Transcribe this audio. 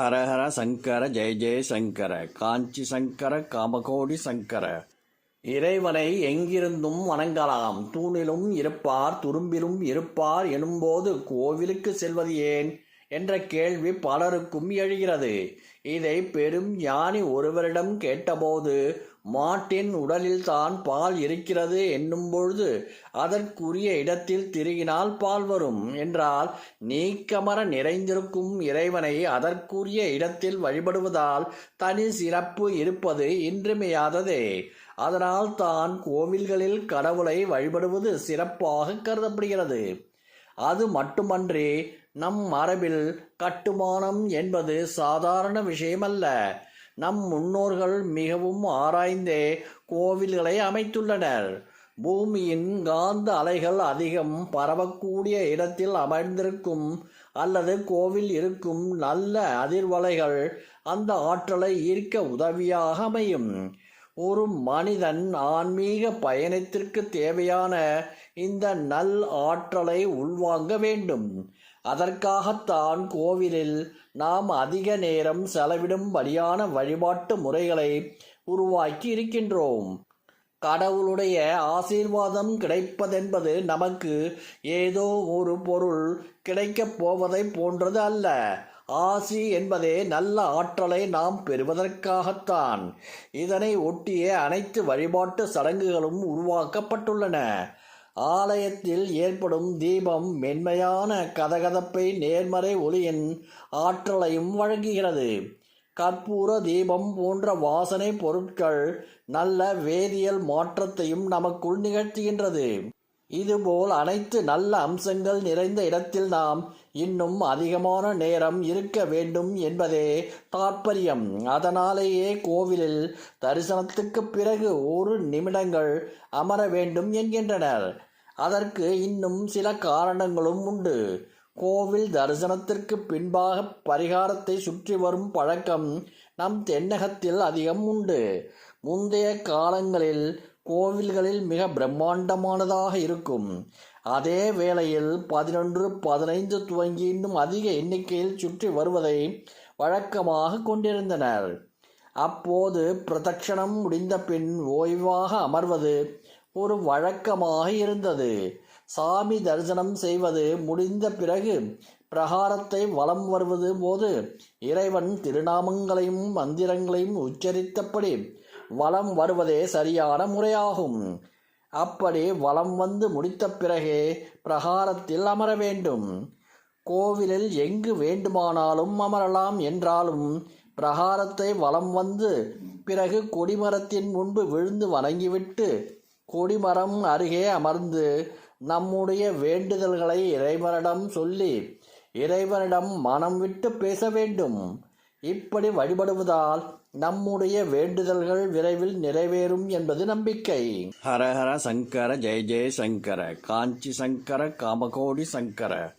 ஹரஹர சங்கர ஜெய ஜெய சங்கர காஞ்சி சங்கர காமகோடி சங்கர. இறைவனை எங்கிருந்தும் வணங்கலாம். தூணிலும் இருப்பார் துரும்பிலும் இருப்பார் எனும்போது கோவிலுக்கு செல்வது ஏன்? என்ற கேள்வி பலருக்கும் எழுகிறது. இதை பெரும் ஞானி ஒருவரிடம் கேட்டபோது மாட்டின் உடலில் தான் பால் இருக்கிறது என்னும் பொழுது அதற்குரிய இடத்தில் திருகினால் பால் வரும் என்றால் நீக்கமர நிறைந்திருக்கும் இறைவனை அதற்குரிய இடத்தில் வழிபடுவதால் தனி சிறப்பு இருப்பது இன்றிமையாததே. அதனால் தான் கோவில்களில் கடவுளை வழிபடுவது சிறப்பாக கருதப்படுகிறது. அது மட்டுமன்றி நம் மரபில் கட்டுமானம் என்பது சாதாரண விஷயமல்ல. நம் முன்னோர்கள் மிகவும் ஆராய்ந்தே கோவில்களை அமைத்துள்ளனர். பூமியின் காந்த அலைகள் அதிகம் பரவக்கூடிய இடத்தில் அமர்ந்திருக்கும் அல்லது கோவில் இருக்கும் நல்ல அதிர்வலைகள் அந்த ஆற்றலை ஈர்க்க உதவியாக அமையும். ஒரு மனிதன் ஆன்மீக பயணத்திற்கு தேவையான இந்த நல் ஆற்றலை உள்வாங்க வேண்டும். அதற்காகத்தான் கோவிலில் நாம் அதிக நேரம் செலவிடும்படியான வழிபாட்டு முறைகளை உருவாக்கி இருக்கின்றோம். கடவுளுடைய ஆசீர்வாதம் கிடைப்பதென்பது நமக்கு ஏதோ ஒரு பொருள் கிடைக்கப் போவதை போன்றது அல்ல. ஆசி என்பதே நல்ல ஆற்றலை நாம் பெறுவதற்காகத்தான். இதனை ஒட்டிய அனைத்து வழிபாட்டு சடங்குகளும் உருவாக்கப்பட்டுள்ளன. ஆலயத்தில் ஏற்படும் தீபம் மென்மையான கதகதப்பை நேர்மறை ஒளியின் ஆற்றலையும் வழங்குகிறது. கற்பூர தீபம் போன்ற வாசனை பொருட்கள் நல்ல வேதியியல் மாற்றத்தையும் நமக்குள் நிகழ்த்துகின்றது. இதுபோல் அனைத்து நல்ல அம்சங்கள் நிறைந்த இடத்தில் நாம் இன்னும் அதிகமான நேரம் இருக்க வேண்டும் என்பதே தாற்பயம். அதனாலேயே கோவிலில் தரிசனத்துக்கு பிறகு ஒரு நிமிடங்கள் அமர வேண்டும் என்கின்றனர். அதற்கு இன்னும் சில காரணங்களும் உண்டு. கோவில் தரிசனத்திற்கு பின்பாக பரிகாரத்தை சுற்றி வரும் பழக்கம் நம் தென்னகத்தில் அதிகம் உண்டு. முந்தைய காலங்களில் கோவில்களில் மிக பிரம்மாண்டமானதாக இருக்கும். அதே வேளையில் பதினொன்று பதினைந்து துவங்கி இன்னும் அதிக எண்ணிக்கையில் சுற்றி வருவதை வழக்கமாக கொண்டிருந்தனர். அப்போது பிரதட்சணம் முடிந்த பின் ஓய்வாக அமர்வது ஒரு வழக்கமாக இருந்தது. சாமி தரிசனம் செய்வது முடிந்த பிறகு பிரகாரத்தை வலம் வருவது போது இறைவன் திருநாமங்களையும் மந்திரங்களையும் உச்சரித்தபடி வலம் வருவதே சரியான முறையாகும். அப்படி வலம் வந்து முடித்த பிறகே பிரகாரத்தில் அமர வேண்டும். கோவிலில் எங்கு வேண்டுமானாலும் அமரலாம் என்றாலும் பிரகாரத்தை வலம் வந்து பிறகு கொடிமரத்தின் முன்பு விழுந்து வணங்கிவிட்டு கொடிமரம் அருகே அமர்ந்து நம்முடைய வேண்டுதல்களை இறைவனிடம் சொல்லி இறைவனிடம் மனம் விட்டு பேச வேண்டும். இப்படி வழிபடுவதால் நம்முடைய வேண்டுதல்கள் விரைவில் நிறைவேறும் என்பது நம்பிக்கை. ஹரஹர சங்கர ஜெய ஜெய சங்கர காஞ்சி சங்கர காமகோடி சங்கர.